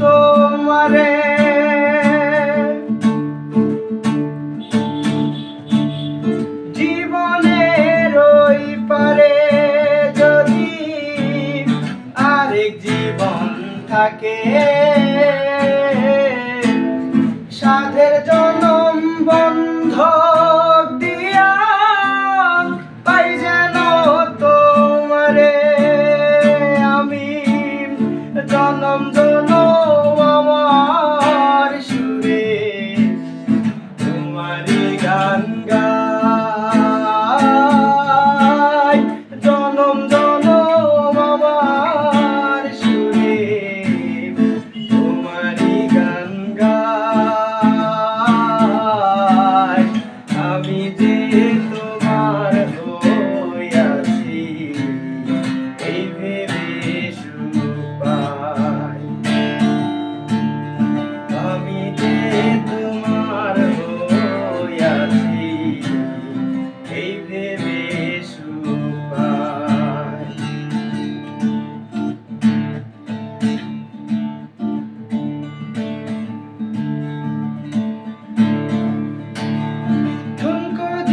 তোমারে। জীবনের ওই পারে যদি আরেক জীবন থাকে, সাধের জনম বন্ধ দিয়া পাই যেন তোমারে। আমি জনম กันก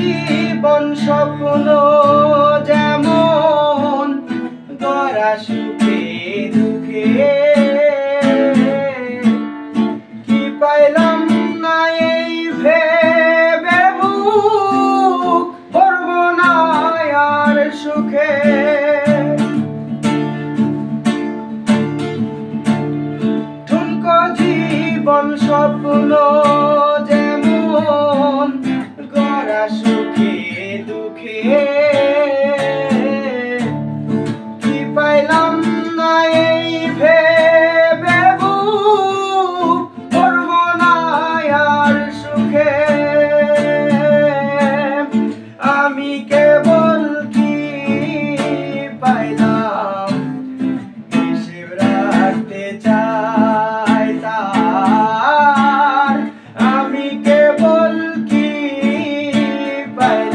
জীবন স্বপ্ন যেমন গড়া সুখে দুঃখে। কি পাইলাম না এই ভেবে বুক না আর সুখে। জীবন স্বপ্ন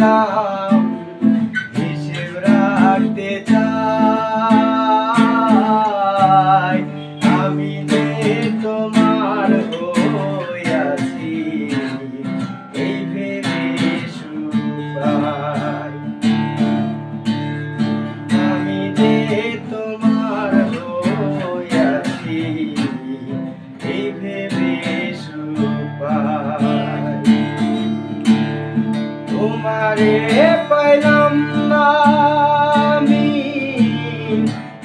now. তারে পাইলাম না আমি।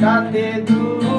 তাতে দূর